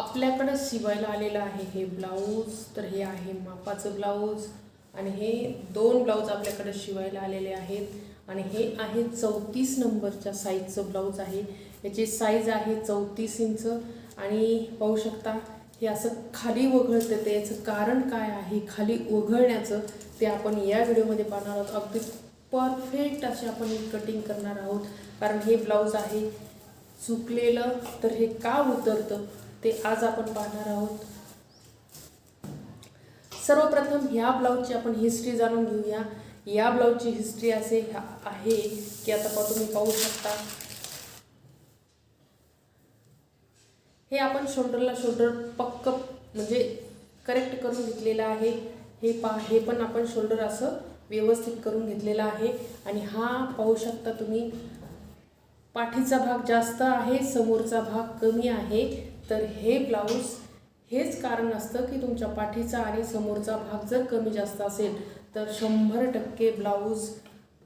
आपल्याकडं शिवायला आलेलं आहे. हे ब्लाऊज तर हे आहे मापाचं ब्लाऊज आणि हे दोन ब्लाऊज आपल्याकडं शिवायला आलेले आहेत. आणि हे आहे चौतीस नंबरच्या साईजचं ब्लाऊज आहे. याची साईज आहे चौतीस इंच आणि पाहू शकता हे असं खाली वगळतं ते याचं कारण काय आहे? खाली वगळण्याचं ते आपण या व्हिडिओमध्ये पाहणार आहोत. अगदी परफेक्ट असे आपण कटिंग करणार आहोत. कारण हे ब्लाऊज आहे चुकलेलं तर हे का उतरतं? ते आज आपण पाहणार आहोत. सर्वप्रथम ह्या ब्लाऊजची आपण हिस्ट्री जाणून घेऊया. या ब्लाऊजची हिस्ट्री असे आहे की आता पा तुम्ही पाहू शकता. हे आपण शोल्डरला शोल्डर पक्क म्हणजे करेक्ट करून घेतलेलं आहे. हे पा हे पण आपण शोल्डर असं व्यवस्थित करून घेतलेलं आहे. आणि हा पाहू शकता तुम्ही. पाठीचा भाग जास्त आहे समोरचा भाग कमी आहे. तर हे ब्लाऊज हेच कारण असतं की तुमच्या पाठीचा आणि समोरचा भाग जर कमी जास्त असेल तर शंभर टक्के ब्लाऊज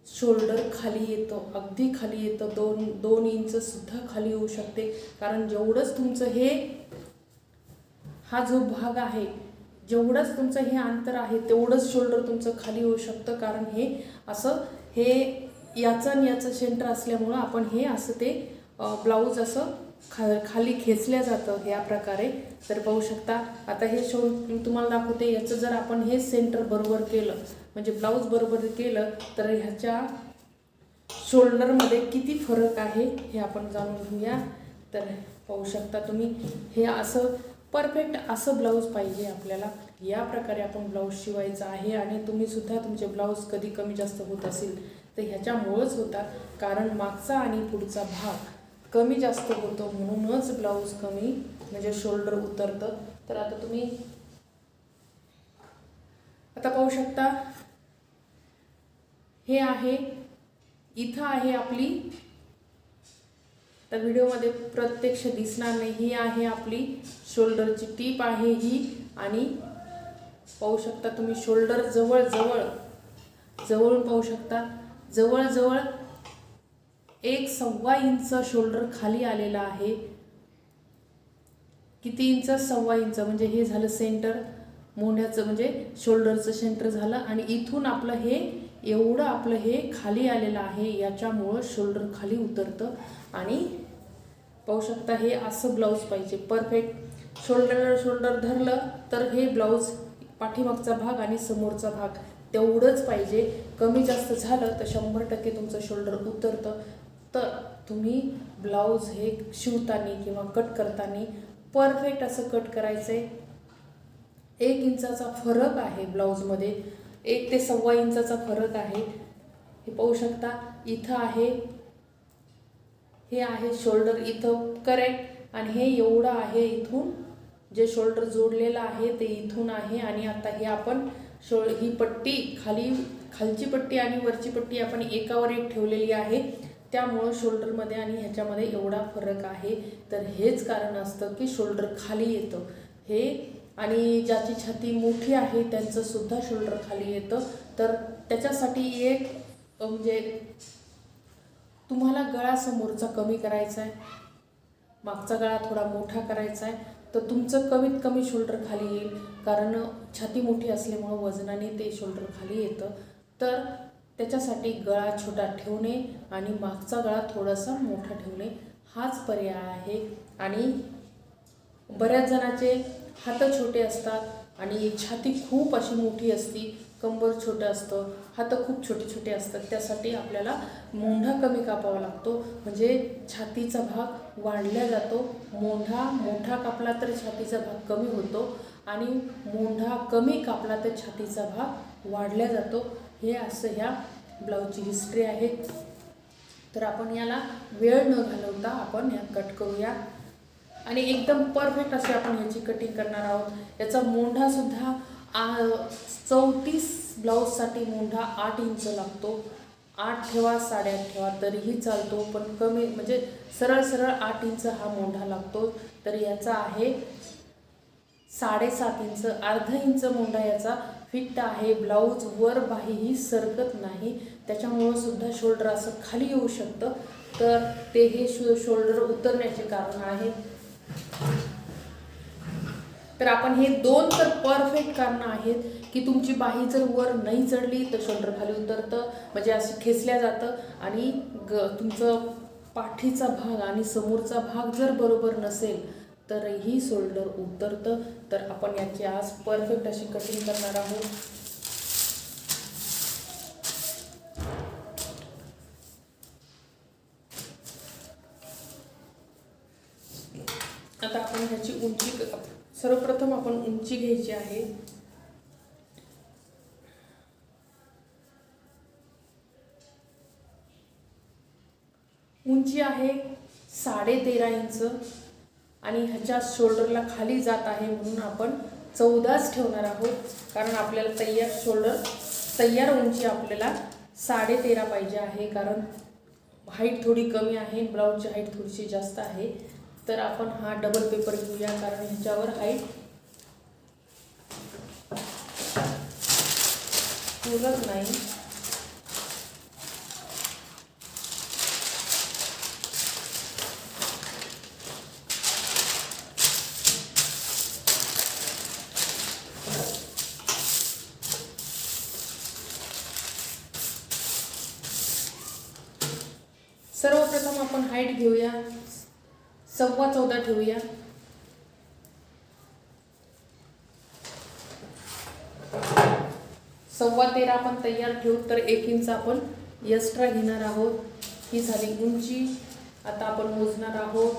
शोल्डर खाली येतो अगदी खाली येतं. दोन दोन इंचसुद्धा खाली येऊ शकते. कारण जेवढंच तुमचं हे हा जो भाग आहे जेवढंच तुमचं हे अंतर आहे तेवढंच शोल्डर तुमचं खाली होऊ शकतं. कारण हे असं हे याचं आणि याचं सेंटर असल्यामुळं आपण हे असं ते ब्लाऊज असं खा खाली खेचल्या जातं ह्या प्रकारे. तर पाहू शकता आता हे शो तुम्हाला दाखवते याचं जर आपण हे सेंटर बरोबर केलं म्हणजे ब्लाऊज बरोबर केलं तर ह्याच्या शोल्डरमध्ये किती फरक आहे हे आपण जाणून घेऊया. तर पाहू शकता तुम्ही हे असं परफेक्ट असं ब्लाऊज पाहिजे आपल्याला. या प्रकारे आपण ब्लाऊज शिवायचा आहे आणि तुम्ही सुद्धा तुमचे ब्लाऊज कधी कमी जास्त होत असेल तर ह्याच्यामुळंच होतात. कारण मागचा आणि पुढचा भाग कमी जास्त होतो म्हणूनच ब्लाऊज कमी म्हणजे शोल्डर उतरतं. तर आता तुम्ही आता पाहू शकता हे आहे इथं आहे आपली तर व्हिडिओमध्ये प्रत्यक्ष दिसणार नाही ही आहे आपली शोल्डरची टीप आहे ही. आणि पाहू शकता तुम्ही शोल्डर जवळ जवळ जवळून पाहू शकता जवळजवळ एक सव्वा इंच शोल्डर खाली आलेला आहे. किती इंच? सव्वा इंच. म्हणजे हे झालं सेंटर. मोंढ्याचं म्हणजे शोल्डरचं सेंटर झालं. आणि इथून आपलं हे एवढं आपलं हे खाली आलेलं आहे. याच्यामुळं शोल्डर खाली उतरतं. आणि पाहू शकता हे असं ब्लाऊज पाहिजे. परफेक्ट. शोल्डर शोल्डर धरलं तर हे ब्लाऊज पाठीमागचा भाग आणि समोरचा भाग तेवढंच पाहिजे. कमी जास्त झालं तर शंभर टक्के तुमचं शोल्डर उतरतं. तर तुम्ही ब्लाऊज हे शिवताना किंवा कट करताना परफेक्ट असं कट करायचं आहे एक इंचाचा फरक आहे ब्लाऊजमध्ये. एक ते सव्वा इंचाचा फरक आहे. हे पाहू शकता इथं आहे हे आहे शोल्डर इथं करेक्ट आणि हे एवढं आहे इथून जे शोल्डर जोडलेलं आहे ते इथून आहे. आणि आता हे आपण शो ही पट्टी खाली खालची पट्टी आणि वरची पट्टी आपण एकावर एक ठेवलेली आहे. त्यामुळं शोल्डरमध्ये आणि ह्याच्यामध्ये एवढा फरक आहे. तर हेच कारण असतं की शोल्डर खाली येतं. हे आणि ज्याची छाती मोठी आहे त्यांचंसुद्धा शोल्डर खाली येतं. तर त्याच्यासाठी एक म्हणजे तुम्हाला गळा समोरचा कमी करायचा आहे मागचा गळा थोडा मोठा करायचा आहे तर तुमचं कमीत कमी शोल्डर खाली येईल. कारण छाती मोठी असल्यामुळं वजनाने ते शोल्डर खाली येतं. तर त्याच्यासाठी गळा छोटा ठेवणे आणि मागचा गळा थोडासा मोठा ठेवणे हाच पर्याय आहे. आणि बऱ्याच जणाचे हात छोटे असतात आणि छाती खूप अशी मोठी असती कंबर छोटं असतं हात खूप छोटे छोटे असतात त्यासाठी आपल्याला मोंढा कमी कापावा लागतो. म्हणजे छातीचा भाग वाढला जातो मोंढा मोठा कापला तर छातीचा भाग कमी होतो आणि मोंढा कमी कापला तर छातीचा भाग वाढला जातो. हे असं ह्या ब्लाऊजची हिस्ट्री आहे. तर आपण याला वेळ न घालवता आपण यात कट करूया. आणि एकदम परफेक्ट अशी आपण ह्याची कटिंग करणार आहोत. याचा मोंढासुद्धा आ चौतीस ब्लाऊजसाठी मोंढा आठ इंच लागतो. आठ ठेवा साडेआठ ठेवा तरीही चालतो. पण कमी म्हणजे सरळ सरळ आठ इंच हा मोंढा लागतो. तर याचा आहे साडेसात इंच अर्ध इंच मोंढा याचा फिट आहे ब्लाऊज वर बाहीही सरकत नाही त्याच्यामुळं सुद्धा शोल्डर असं खाली येऊ शकतं. तर ते हे शो शोल्डर उतरण्याचे कारण आहे. तर आपण हे दोन तर परफेक्ट कारणं आहेत की तुमची बाही जर वर नाही चढली तर शोल्डर खाली उतरतं म्हणजे असं खेचल्या जातं. आणि ग तुमचं पाठीचा भाग आणि समोरचा भाग जर बरोबर नसेल तरही शोल्डर उतरतं. तर आपण याची आज परफेक्ट अशी कटिंग करणार आहोत. आता आपण ह्याची उंची सर्वप्रथम आपण उंची घ्यायची आहे. उंची आहे साडे तेरा इंच. आणि ह्याच्या शोल्डरला खाली जात आहे म्हणून आपण चौदाच ठेवणार आहोत. कारण आपल्याला तयार शोल्डर तयार उंची आपल्याला साडे तेरा पाहिजे आहे. कारण हाईट थोडी कमी आहे ब्लाऊजची हाईट थोडीशी जास्त आहे. तर आपण हा डबल पेपर घेऊया कारण ह्याच्यावर हाईट पुरत नाही सर्वप्रथम आपण घेऊया. सव्वा चौदा ठेवूया. सव्वा तेरा आपण तयार ठेवू तर एक इंच आपण एक्स्ट्रा घेणार आहोत. ही झाली उंची. आता आपण मोजणार आहोत.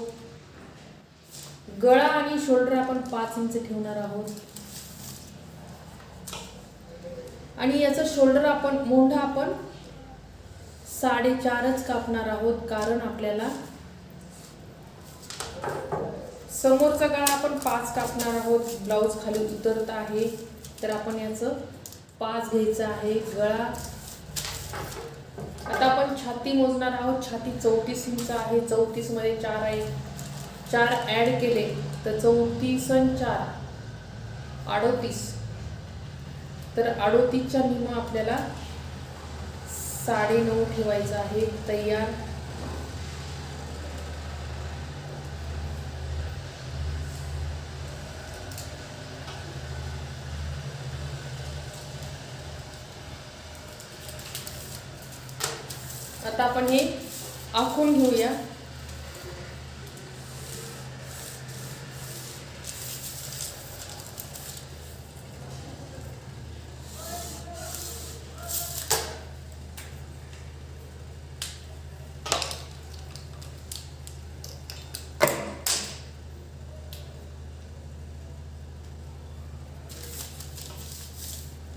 गळा आणि शोल्डर आपण पाच इंच ठेवणार आहोत. आणि याचं शोल्डर आपण मोठा आपण साडेचारच कापणार आहोत कारण आपल्याला समोरचा गळा आपण पाच कापणार आहोत. ब्लाऊज खाली उतरत आहे. तर आपण याचं पाच घ्यायचं आहे. गळा आता आपण छाती मोजणार आहोत. छाती चौतीस इंच आहे. चौतीसमध्ये चार आहे. चार ऍड केले तर चौतीस आणि चार अडोतीस. तर अडोतीसच्या निमा आपल्याला साडे नऊ ठेवायचं आहे. तयार. आता आपण हे आखून घेऊया.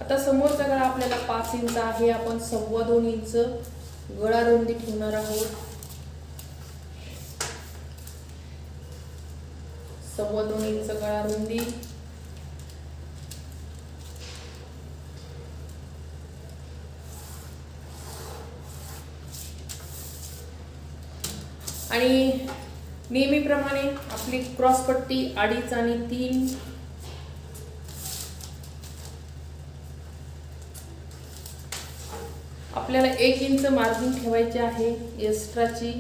आता समोरचा गळा आपल्याला पाच इंच आहे आपण सव्वा दोन इंच गळा रुंदी ठेवणार आहोत. सव्वा दोन इंच गळा रुंदी. आणि नेहमीप्रमाणे आपली क्रॉसपट्टी अडीच आणि तीन आपल्याला एक इंच मार्जिन ठेवायची आहे एक्स्ट्राची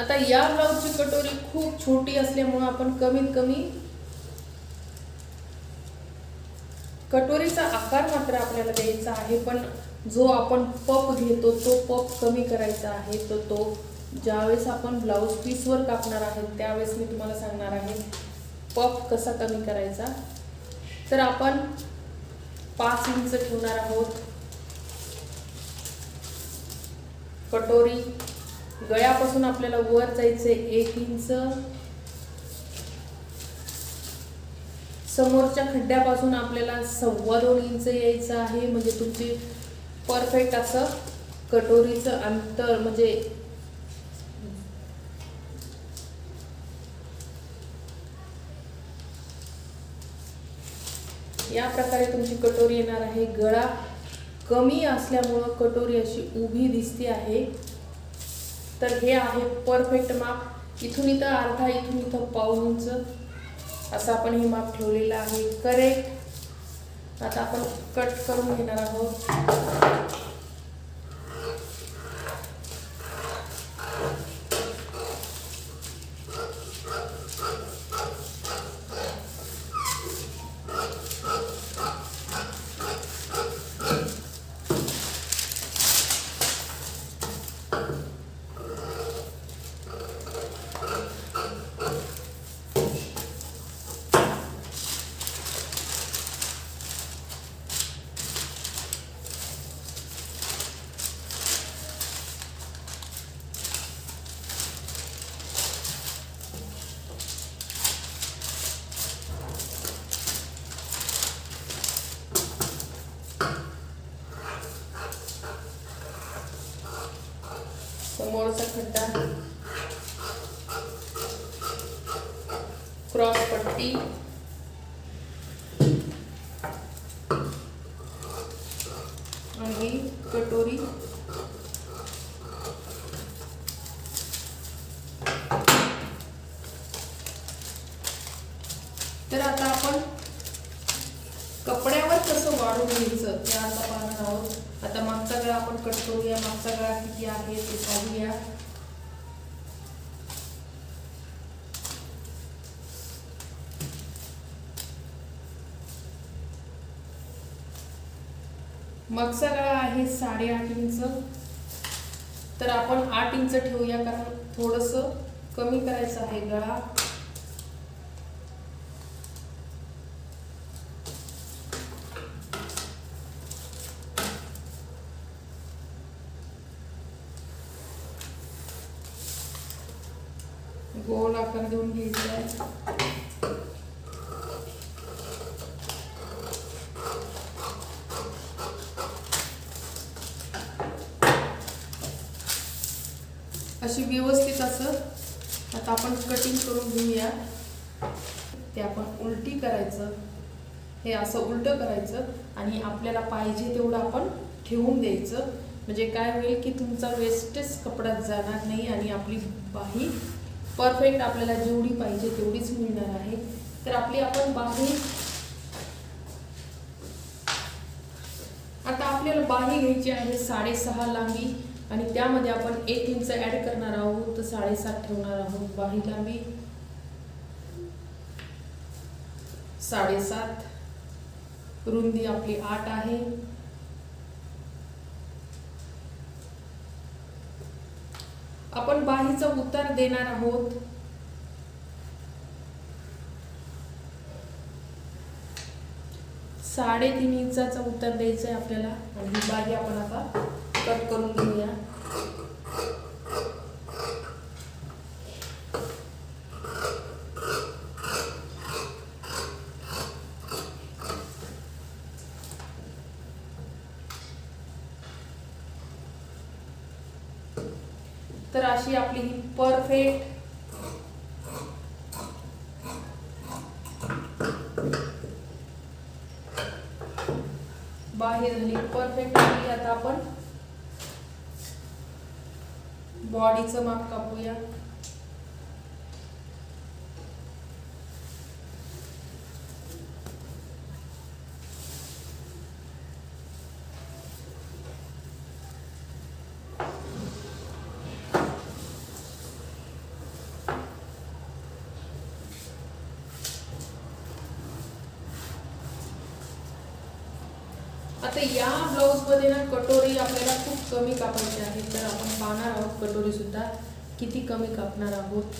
आता या ब्लाऊजची कटोरी खूप छोटी असल्यामुळं आपण कमीत कमी कटोरीचा आकार मात्र आपल्याला द्यायचा आहे पण जो आपण पप घेतो तो पप कमी करायचा आहे. तर तो ज्यावेळेस आपण ब्लाऊज पीसवर कापणार आहे त्यावेळेस मी तुम्हाला सांगणार आहे पप कसा कमी करायचा. तर आपण पाच इंच ठेवणार आहोत. कटोरी गळ्यापासून आपल्याला वर जायचे एक इंच. समोरच्या खड्ड्यापासून आपल्याला सव्वा दोन इंच यायचं आहे. म्हणजे तुमची परफेक्ट असं कटोरीचं अंतर म्हणजे या प्रकारे तुमची कटोरी येणार आहे. गळा कमी असल्यामुळं कटोरी अशी उभी दिसते आहे. तर हे आहे परफेक्ट माप इथून इथं अर्धा इथून इथं पाऊन इंच. असं आपण हे माप ठेवलेलं आहे. करेक्ट आता आपण कट करून घेणार आहोत समोरचा खड्डा क्रॉस पट्टी आणि ही कटोरी तर आता आपण कपड्यावर कसं वाढून घ्यायचं ते आता पाहणार आहोत. आता मागचा गळा आपण कट करूया. मागचा गळा किती आहे ते पाहूया. मागचा गळा आहे साडेआठ इंच. तर आपण आठ इंच ठेवूया कारण थोडस कमी करायचं आहे गळा. गोल आकार देऊन घ्यायचा. आहे अशी व्यवस्थित असं आता आपण कटिंग करून घेऊया. ते आपण उलटी करायचं. हे असं उलटं करायचं आणि आपल्याला पाहिजे तेवढं आपण ठेवून द्यायचं. म्हणजे काय होईल की तुमचा वेस्टेज कपडा जाणार नाही आणि आपली बाही परफेक्ट आपल्याला जेवढी पाहिजे तेवढीच मिळणार आहे. तर आपली आपण बाही आता आपल्याला बाही घ्यायची आहे साडेसहा लांबी आणि त्यामध्ये आपण एक इंच ऍड करणार आहोत तर साडेसात ठेवणार आहोत बाही लांबी. साडेसात. रुंदी आपली आठ आहे. आपण बाहीचा उत्तर देणार आहोत. साडेतीन इंचाचं उत्तर द्यायचं आहे आपल्याला. आणि ही बाही आपण आता कट करून घेऊया तर अशी आपली ही परफेक्ट बाहेर झाली. परफेक्ट झाली. आता आपण बॉडीचं माप कापूया आता या ब्लाऊज ना कटोरी आपल्याला खूप कमी कापायची आहे तर आपण पाहणार आहोत कटोरी सुद्धा किती कमी कापणार आहोत.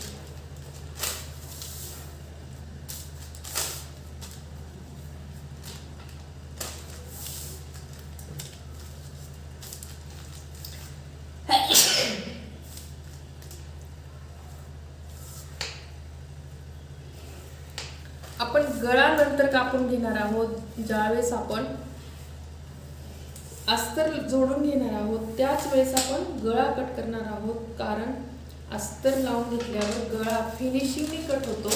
आपण गळानंतर कापून घेणार आहोत ज्यावेळेस आपण अस्तर जोडून घेणार आहोत. त्याच वेळेस आपण गळा कट करणार आहोत. कारण अस्तर लावून घेतल्यावर गळा फिनिशिंगने कट होतो.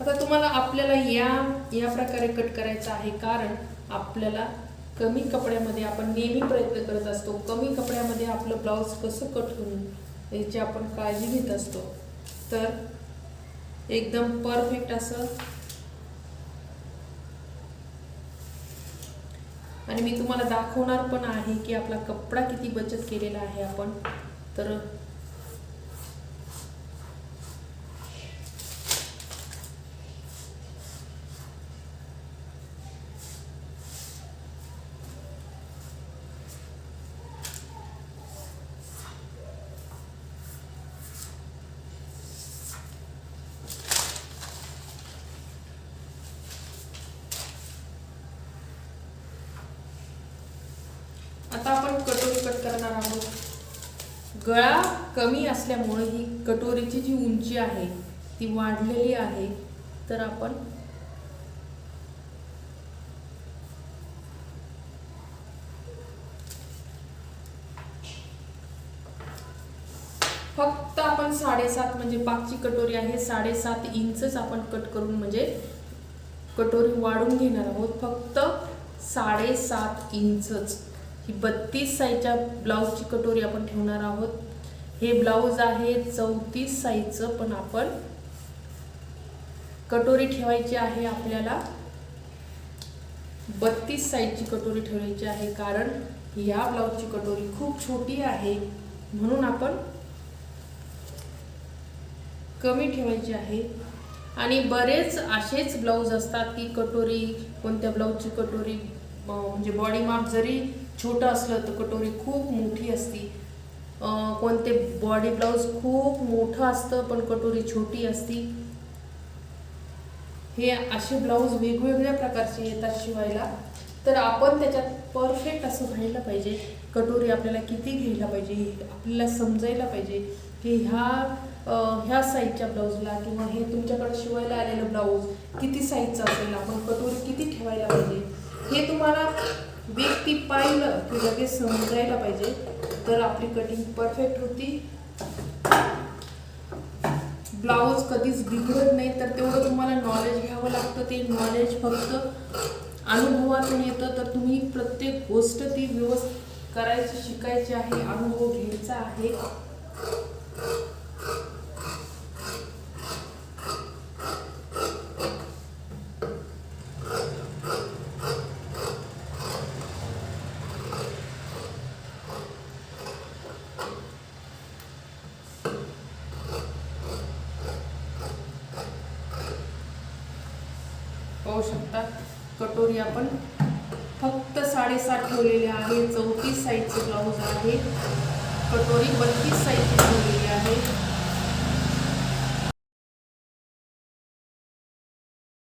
आता तुम्हाला आपल्याला या या प्रकारे कट करायचं आहे. कारण आपल्याला कमी कपड्यामध्ये आपण नेहमी प्रयत्न करत असतो. कमी कपड्यामध्ये आपलं ब्लाऊज कसं कट होईल याची आपण काळजी घेत असतो. तर एकदम परफेक्ट असं. आणि मी तुम्हाला दाखवणार पण आहे की आपला कपडा किती बचत केलेला आहे आपण. तर आता आपण कटोरी कट करणार आहोत. गळा कमी असल्यामुळे ही कटोरीची जी उंची आहे ती वाढलेली आहे. तर आपण फक्त आपण साडेसात म्हणजे पाकची कटोरी आहे साडेसात इंचच आपण कट करून म्हणजे कटोरी वाढून घेणार आहोत. फक्त साडेसात इंचच. ही बत्तीस साईजच्या ब्लाऊजची कटोरी आपण ठेवणार आहोत. हे ब्लाऊज आहे चौतीस साईजचं पण आपण कटोरी ठेवायची आहे आपल्याला. बत्तीस साईजची कटोरी ठेवायची आहे कारण या ब्लाऊजची कटोरी खूप छोटी आहे. म्हणून आपण कमी ठेवायची आहे. आणि बरेच असेच ब्लाऊज असतात की कटोरी कोणत्या ब्लाऊजची कटोरी म्हणजे बॉडी माप जरी छोटं असलं तर कटोरी खूप मोठी असती. कोणते बॉडी ब्लाऊज खूप मोठं असतं पण कटोरी छोटी असती. हे असे ब्लाऊज वेगवेगळ्या प्रकारचे येतात शिवायला. तर आपण त्याच्यात परफेक्ट असं व्हायला पाहिजे. कटोरी आपल्याला किती घ्यायला पाहिजे हे आपल्याला समजायला पाहिजे. की ह्या ह्या साईजच्या ब्लाऊजला किंवा हे तुमच्याकडे शिवायला आलेलं ब्लाऊज किती साईजचं असेल आपण कटोरी किती ठेवायला पाहिजे हे तुम्हाला व्यक्ती पाहिलं की लगेच समजायला पाहिजे. तर आपली कटिंग परफेक्ट होती. ब्लाऊज कधीच बिघडत नाही तर तेवढं तुम्हाला नॉलेज घ्यावं लागतं. ते नॉलेज फक्त अनुभवातून येतं. तर तुम्ही प्रत्येक गोष्ट ती व्यवस्थित करायची शिकायची आहे अनुभव घ्यायचा आहे पाहू शकता कटोरी आपण फक्त साडेसात ठेवलेले आहे चौतीस साईजचे ब्लाऊज आहे कटोरी बत्तीस साईजची ठेवलेली आहे.